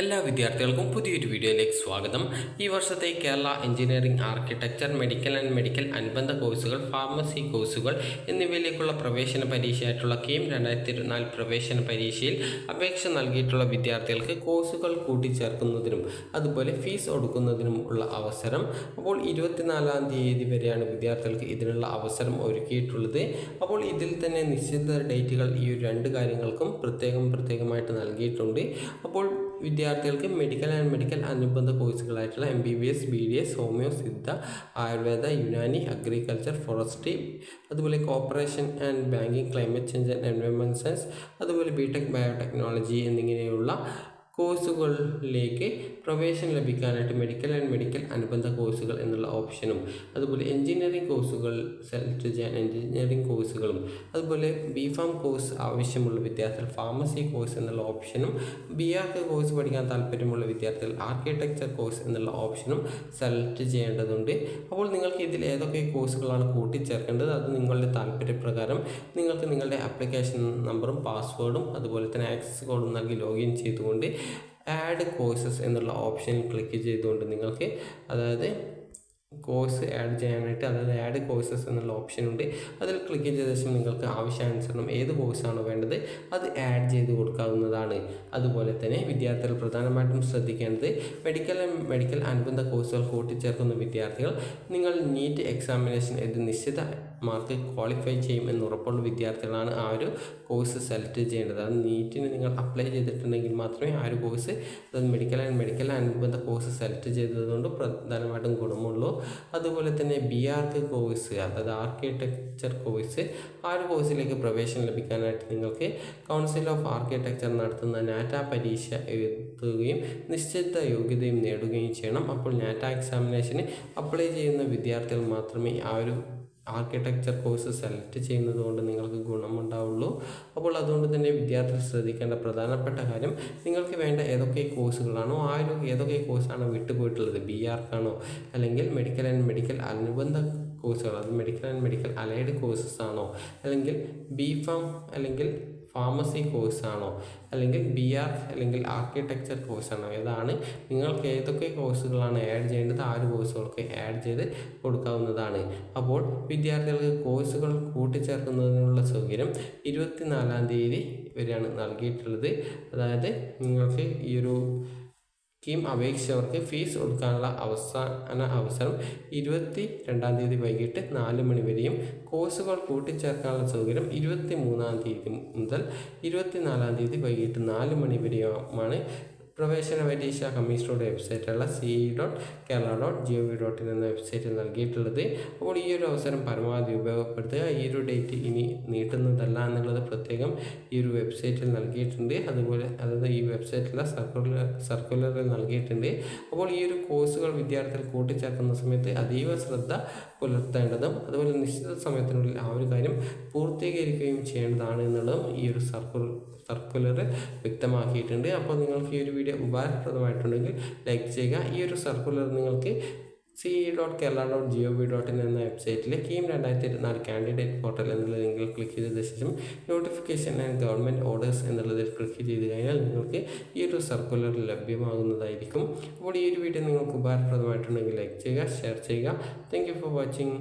എല്ലാ വിദ്യാർത്ഥികൾക്കും പുതിയൊരു വീഡിയോയിലേക്ക് സ്വാഗതം. ഈ വർഷത്തെ Kerala engineering architecture medical and medical അനുബന്ധ കോഴ്സുകൾ ഫാർമസി കോഴ്സുകൾ എന്നിവയിലേക്കുള്ള പ്രവേശന പരീക്ഷയായിട്ടുള്ള കെയിം രണ്ടായിരത്തി ഇരുപത്തിനാല് പ്രവേശന പരീക്ഷയിൽ അപേക്ഷ നൽകിയിട്ടുള്ള വിദ്യാർത്ഥികൾക്ക് കോഴ്സുകൾ കൂട്ടിച്ചേർക്കുന്നതിനും അതുപോലെ ഫീസ് ഒടുക്കുന്നതിനും ഉള്ള അവസരം. അപ്പോൾ ഇരുപത്തിനാലാം തീയതി വരെയാണ് വിദ്യാർത്ഥികൾക്ക് ഇതിനുള്ള അവസരം ഒരുക്കിയിട്ടുള്ളത്. അപ്പോൾ ഇതിൽ തന്നെ നിശ്ചിത ഡേറ്റുകൾ ഈ രണ്ട് കാര്യങ്ങൾക്കും പ്രത്യേകം പ്രത്യേകമായിട്ട് നൽകിയിട്ടുണ്ട്. അപ്പോൾ വിദ്യാർത്ഥികൾക്ക് മെഡിക്കൽ ആൻഡ് മെഡിക്കൽ അനുബന്ധ കോഴ്സുകളായിട്ടുള്ള M B B S B D S homeo Siddha Ayurveda Unani agriculture forestry അതുപോലെ cooperation and banking climate change and environment science അതുപോലെ ബി ടെക് ബയോടെക്നോളജി എന്നിങ്ങനെയുള്ള കോഴ്സുകളിലേക്ക് പ്രവേശനം ലഭിക്കാനായിട്ട് മെഡിക്കൽ ആൻഡ് മെഡിക്കൽ അനുബന്ധ കോഴ്സുകൾ എന്നുള്ള ഓപ്ഷനും അതുപോലെ എഞ്ചിനീയറിംഗ് കോഴ്സുകൾ സെലക്ട് ചെയ്യാൻ എഞ്ചിനീയറിംഗ് കോഴ്സുകളും അതുപോലെ ബി ഫാം കോഴ്സ് ആവശ്യമുള്ള വിദ്യാർത്ഥികൾ ഫാർമസി കോഴ്സ് എന്നുള്ള ഓപ്ഷനും ബി ആർക്ക് കോഴ്സ് പഠിക്കാൻ താല്പര്യമുള്ള വിദ്യാർത്ഥികൾ ആർക്കിടെക്ചർ കോഴ്സ് എന്നുള്ള ഓപ്ഷനും സെലക്ട് ചെയ്യേണ്ടതുണ്ട്. അപ്പോൾ നിങ്ങൾക്ക് ഇതിൽ ഏതൊക്കെ കോഴ്സുകളാണ് കൂട്ടിച്ചേർക്കേണ്ടത് അത് നിങ്ങളുടെ താല്പര്യപ്രകാരം നിങ്ങൾക്ക് നിങ്ങളുടെ ആപ്ലിക്കേഷൻ നമ്പറും പാസ്വേഡും അതുപോലെ തന്നെ ആക്സസ് കോഡും നൽകി ലോഗിൻ ചെയ്തുകൊണ്ട് ആഡ് കോഴ്സസ് എന്നുള്ള ഓപ്ഷൻ ക്ലിക്ക് ചെയ്തുകൊണ്ട് നിങ്ങൾക്ക് അതായത് കോഴ്സ് ആഡ് ചെയ്യാനായിട്ട് അതായത് ആഡ് കോഴ്സസ് എന്നുള്ള ഓപ്ഷൻ ഉണ്ട്. അതിൽ ക്ലിക്ക് ചെയ്ത ശേഷം നിങ്ങൾക്ക് ആവശ്യാനുസരണം ഏത് കോഴ്സാണോ വേണ്ടത് അത് ആഡ് ചെയ്ത് കൊടുക്കാവുന്നതാണ്. അതുപോലെ തന്നെ വിദ്യാർത്ഥികൾ പ്രധാനമായിട്ടും ശ്രദ്ധിക്കേണ്ടത് മെഡിക്കൽ മെഡിക്കൽ അനുബന്ധ കോഴ്സുകൾ കൂട്ടിച്ചേർക്കുന്ന വിദ്യാർത്ഥികൾ നിങ്ങൾ നീറ്റ് എക്സാമിനേഷൻ എഴുതി നിശ്ചിത മാർക്ക് ക്വാളിഫൈ ചെയ്യും എന്ന് ഉറപ്പുള്ള വിദ്യാർത്ഥികളാണ് ആ ഒരു കോഴ്സ് സെലക്ട് ചെയ്യേണ്ടത്. അത് നീറ്റിന് നിങ്ങൾ അപ്ലൈ ചെയ്തിട്ടുണ്ടെങ്കിൽ മാത്രമേ ആ ഒരു കോഴ്സ് അതായത് മെഡിക്കൽ ആൻഡ് മെഡിക്കൽ അനുബന്ധ കോഴ്സ് സെലക്ട് ചെയ്തതുകൊണ്ട് പ്രധാനമായിട്ടും ഗുണമുള്ളൂ. അതുപോലെ തന്നെ ബി ആർക്ക് കോഴ്സ് അതായത് ആർക്കിടെക്ചർ കോഴ്സ് ആ ഒരു കോഴ്സിലേക്ക് പ്രവേശനം ലഭിക്കാനായിട്ട് നിങ്ങൾക്ക് കൗൺസിൽ ഓഫ് ആർക്കിടെക്ചർ നടത്തുന്ന നാറ്റ പരീക്ഷ എഴുതുകയും നിശ്ചിത യോഗ്യതയും നേടുകയും ചെയ്യണം. അപ്പോൾ നാറ്റ എക്സാമിനേഷന് അപ്ലൈ ചെയ്യുന്ന വിദ്യാർത്ഥികൾ മാത്രമേ ആ ഒരു ആർക്കിടെക്ചർ കോഴ്സ് സെലക്ട് ചെയ്യുന്നത് കൊണ്ട് നിങ്ങൾക്ക് ഗുണമുണ്ടാവുള്ളൂ. അപ്പോൾ അതുകൊണ്ട് തന്നെ വിദ്യാർത്ഥികൾ ശ്രദ്ധിക്കേണ്ട പ്രധാനപ്പെട്ട കാര്യം നിങ്ങൾക്ക് വേണ്ട ഏതൊക്കെ കോഴ്സുകളാണോ ആ ഒരു ഏതൊക്കെ കോഴ്സാണോ വിട്ടുപോയിട്ടുള്ളത്? ബി ആർക്കാണോ അല്ലെങ്കിൽ മെഡിക്കൽ ആൻഡ് മെഡിക്കൽ അനുബന്ധ കോഴ്സുകൾ അത് medical and medical allied courses ആണോ? അല്ലെങ്കിൽ ബി ഫാം അല്ലെങ്കിൽ ഫാർമസി കോഴ്സ് ആണോ? അല്ലെങ്കിൽ ബി ആർ അല്ലെങ്കിൽ ആർക്കിടെക്ചർ കോഴ്സ് ആണോ? ഏതാണ് നിങ്ങൾക്ക് ഏതൊക്കെ കോഴ്സുകളാണ് ആഡ് ചെയ്യേണ്ടത്? ആ ഒരു കോഴ്സുകൾക്ക് ആഡ് ചെയ്ത് കൊടുക്കാവുന്നതാണ്. അപ്പോൾ വിദ്യാർത്ഥികൾക്ക് കോഴ്സുകൾ കൂട്ടിച്ചേർക്കുന്നതിനുള്ള സൗകര്യം ഇരുപത്തിനാലാം തീയതി വരെയാണ് നൽകിയിട്ടുള്ളത്. അതായത് നിങ്ങൾക്ക് ഈ ഒരു സ്കീം അപേക്ഷിച്ചവർക്ക് ഫീസ് കൊടുക്കാനുള്ള അവസാന അവസരം ഇരുപത്തി രണ്ടാം തീയതി വൈകിട്ട് നാല് മണി വരെയും കോഴ്സുകൾ കൂട്ടിച്ചേർക്കാനുള്ള സൗകര്യം ഇരുപത്തി മൂന്നാം തീയതി മുതൽ ഇരുപത്തിനാലാം തീയതി വൈകിട്ട് നാല് മണി വരെയുമാണ് പ്രവേശന പരീക്ഷ കമ്മീഷനുടെ വെബ്സൈറ്റുള്ള C dot Kerala dot G O V dot in എന്ന വെബ്സൈറ്റിൽ നൽകിയിട്ടുള്ളത്. അപ്പോൾ ഈ ഒരു അവസരം പരമാവധി ഉപയോഗപ്പെടുത്തുക. ഈ ഒരു ഡേറ്റ് ഇനി നീട്ടുന്നതല്ല എന്നുള്ളത് പ്രത്യേകം ഈ ഒരു വെബ്സൈറ്റിൽ നൽകിയിട്ടുണ്ട്. അതുപോലെ അതായത് ഈ വെബ്സൈറ്റിലെ സർക്കുലർ സർക്കുലറിൽ നൽകിയിട്ടുണ്ട്. അപ്പോൾ ഈ ഒരു കോഴ്സുകൾ വിദ്യാർത്ഥികൾ കൂട്ടിച്ചേർക്കുന്ന സമയത്ത് അതീവ ശ്രദ്ധ പുലർത്തേണ്ടതും അതുപോലെ നിശ്ചിത സമയത്തിനുള്ളിൽ ആ ഒരു കാര്യം പൂർത്തീകരിക്കുകയും ചെയ്യേണ്ടതാണ് എന്നുള്ളതും ഈ ഒരു സർക്കുലർ സർക്കുലർ വ്യക്തമാക്കിയിട്ടുണ്ട്. അപ്പോൾ നിങ്ങൾക്ക് ഈ ഒരു വീഡിയോ ഉപകാരപ്രദമായിട്ടുണ്ടെങ്കിൽ ലൈക്ക് ചെയ്യുക. ഈ ഒരു സർക്കുലർ നിങ്ങൾക്ക് C dot Kerala dot G O V dot in എന്ന വെബ്സൈറ്റിലെ കീം രണ്ടായിരത്തി ഇരുപത്തിനാല് കാൻഡിഡേറ്റ് പോർട്ടൽ എന്നുള്ള ലിങ്കിൽ ക്ലിക്ക് ചെയ്ത ശേഷം നോട്ടിഫിക്കേഷൻ ആൻഡ് ഗവൺമെന്റ് ഓർഡേഴ്സ് എന്നുള്ളതിൽ ക്ലിക്ക് ചെയ്ത് കഴിഞ്ഞാൽ നിങ്ങൾക്ക് ഈ ഒരു സർക്കുലർ ലഭ്യമാകുന്നതായിരിക്കും. അപ്പോൾ ഈ ഒരു വീഡിയോ നിങ്ങൾക്ക് ഉപകാരപ്രദമായിട്ടുണ്ടെങ്കിൽ ലൈക്ക് ചെയ്യുക ഷെയർ ചെയ്യുക. Thank for watching